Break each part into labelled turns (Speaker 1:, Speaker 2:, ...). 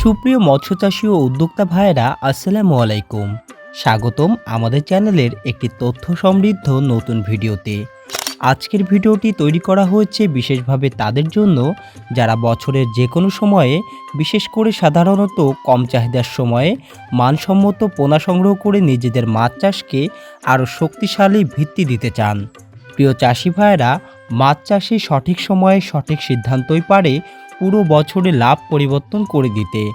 Speaker 1: সুপ্রিয় মৎস্য চাষী ও উদ্যোক্তা ভাইয়েরা, আসসালামু আলাইকুম। স্বাগতম আমাদের চ্যানেলের একটি তথ্য সমৃদ্ধ নতুন ভিডিওতে। আজকের ভিডিওটি তৈরি করা হয়েছে বিশেষভাবে তাদের জন্য, যারা বছরের যে কোনো সময়ে, বিশেষ করে সাধারণত কম চাহিদার সময়ে, মানসম্মত পোনা সংগ্রহ করে নিজেদের মাছ চাষকে আরও শক্তিশালী ভিত্তি দিতে চান। প্রিয় চাষি ভাইয়েরা মাছ চাষে সঠিক সময়ে সঠিক সিদ্ধান্তই পারে, পুরো বছরে লাভ পরিবর্তন করে দিতে।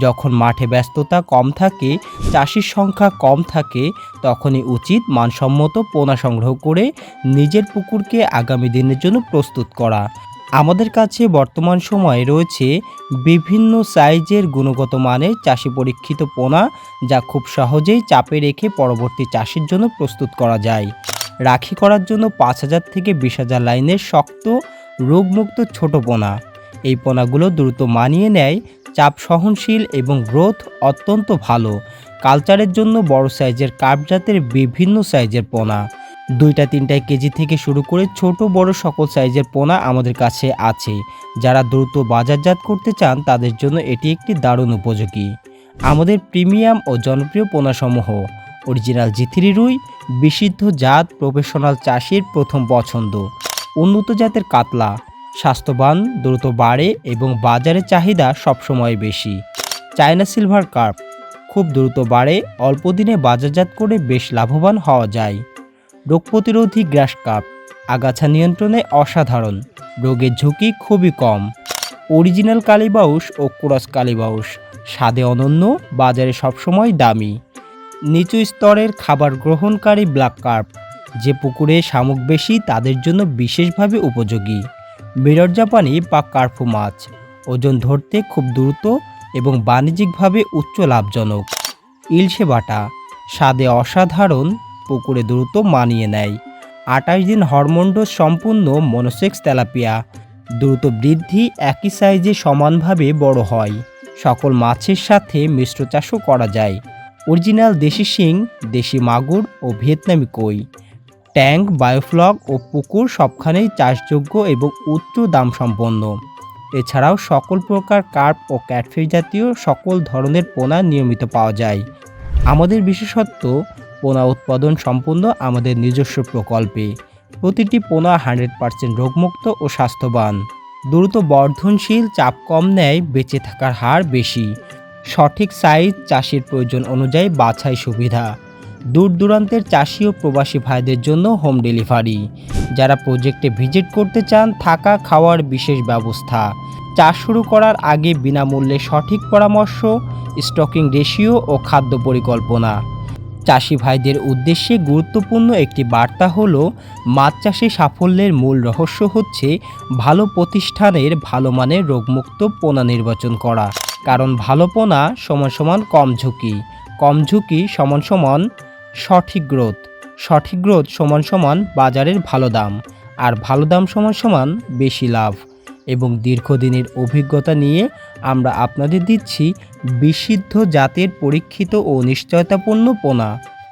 Speaker 1: যখন মাঠে ব্যস্ততা কম থাকে, চাষির সংখ্যা কম থাকে, তখনই উচিত মানসম্মত পোনা সংগ্রহ করে নিজের পুকুরকে আগামী দিনের জন্য প্রস্তুত করা। আমাদের কাছে বর্তমান সময়ে রয়েছে বিভিন্ন সাইজের গুণগত মানের চাষি পরীক্ষিত পোনা, যা খুব সহজেই চাপে রেখে পরবর্তী চাষের জন্য প্রস্তুত করা যায়। রাখি করার জন্য পাঁচ হাজার থেকে বিশ হাজার লাইনের শক্ত, রোগমুক্ত ছোট পোনা। এই পোনাগুলো দ্রুত মানিয়ে নেয়, চাপ সহনশীল এবং গ্রোথ অত্যন্ত ভালো। কালচারের জন্য বড় সাইজের কার্প জাতের বিভিন্ন সাইজের পোনা। দুইটা তিনটা কেজি থেকে শুরু করে ছোট, বড় সকল সাইজের পোনা আমাদের কাছে আছে। যারা দ্রুত বাজারজাত করতে চান, তাদের জন্য এটি একটি দারুণ উপযোগী। আমাদের প্রিমিয়াম ও জনপ্রিয় পোনাসমূহ। অরিজিনাল জিথিরি রুই, বিশুদ্ধ জাত, প্রফেশনাল চাষির প্রথম পছন্দ। উন্নত জাতের কাতলা, স্বাস্থ্যবান, দ্রুত বাড়ে এবং বাজারে চাহিদা সবসময় বেশি। চায়না সিলভার কার্প, খুব দ্রুত বাড়ে, অল্প দিনে বাজারজাত করে বেশ লাভবান হওয়া যায়। রোগ প্রতিরোধী গ্রাস কাপ আগাছা নিয়ন্ত্রণে অসাধারণ, রোগের ঝুঁকি খুবই কম। অরিজিনাল কালীবাউস ও ক্রস কালীবাউস স্বাদে অনন্য, বাজারে সবসময় দামি। নিচু স্তরের খাবার গ্রহণকারী ব্ল্যাক কার্প, যে পুকুরে শামুক বেশি তাদের জন্য বিশেষভাবে উপযোগী। বিরট জাপানি বা কার্পু মাছ, ওজন ধরতে খুব দ্রুত এবং বাণিজ্যিকভাবে উচ্চ লাভজনক। ইলশে বাটা, স্বাদে অসাধারণ, পুকুরে দ্রুত মানিয়ে নেয়। আঠাশ দিন হরমোন্ডোজ সম্পূর্ণ মনোসেক্স তেলাপিয়া, দ্রুত বৃদ্ধি একই সাইজে সমানভাবে বড় হয়। সকল মাছের সাথে মিশ্র চাষও করা যায়। অরিজিনাল দেশি শিং, দেশি মাগুর ও ভিয়েতনামি কই। ট্যাঙ্ক বায়োফ্লগ ও পুকুর সবখানেই চাষযোগ্য এবং উচ্চ দাম সম্পন্ন এছাড়াও সকল প্রকার কার্প ও ক্যাটফিশ জাতীয় সকল ধরনের পোনা নিয়মিত পাওয়া যায়। আমাদের বিশেষত্ব, পোনা উৎপাদন সম্পূর্ণ আমাদের নিজস্ব প্রকল্পে। প্রতিটি পোনা হান্ড্রেড পার্সেন্ট রোগমুক্ত ও স্বাস্থ্যবান। দ্রুত বর্ধনশীল, চাপ কম নেয়, বেঁচে থাকার হার বেশি। সঠিক সাইজ চাষির প্রয়োজন অনুযায়ী বাছাই সুবিধা। দূর দূরান্তের চাষি ও প্রবাসী ভাইদের জন্য হোম ডেলিভারি। যারা প্রজেক্টে ভিজিট করতে চান, থাকা, খাওয়ার বিশেষ ব্যবস্থা। চাষ শুরু করার আগে বিনামূল্যে সঠিক পরামর্শ, স্টকিং রেশিও ও খাদ্য পরিকল্পনা। চাষি ভাইদের উদ্দেশ্যে গুরুত্বপূর্ণ একটি বার্তা হলো, মাছ চাষে সাফল্যের মূল রহস্য হচ্ছে ভালো প্রতিষ্ঠানের ভালো মানের রোগমুক্ত পোনা নির্বাচন করা। কারণ ভালো পোনা সমান সমান কম ঝুঁকি কম ঝুঁকি সমান সমান সঠিক গ্রোথ সঠিক গ্রোথ সমান সমান বাজারের ভালো দাম, আর ভালো দাম সমান সমান বেশি লাভ। এবং দীর্ঘদিনের অভিজ্ঞতা নিয়ে আমরা আপনাদের দিচ্ছি বিশুদ্ধ জাতের পরীক্ষিত ও নিশ্চয়তাপূর্ণ পোনা।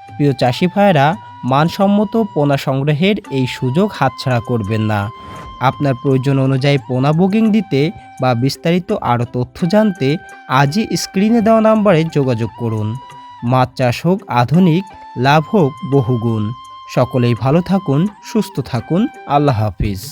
Speaker 1: প্রিয় চাষি ভাইয়েরা, মানসম্মত পোনা সংগ্রহের এই সুযোগ হাতছাড়া করবেন না। আপনার প্রয়োজন অনুযায়ী পোনা বুকিং দিতে বা বিস্তারিত আরও তথ্য জানতে আজই স্ক্রিনে দেওয়া নাম্বারে যোগাযোগ করুন। মাছ চাষ হোক, আধুনিক, লাভ হোক, বহুগুণ। সকলেই ভালো থাকুন, সুস্থ থাকুন। আল্লাহ হাফিজ।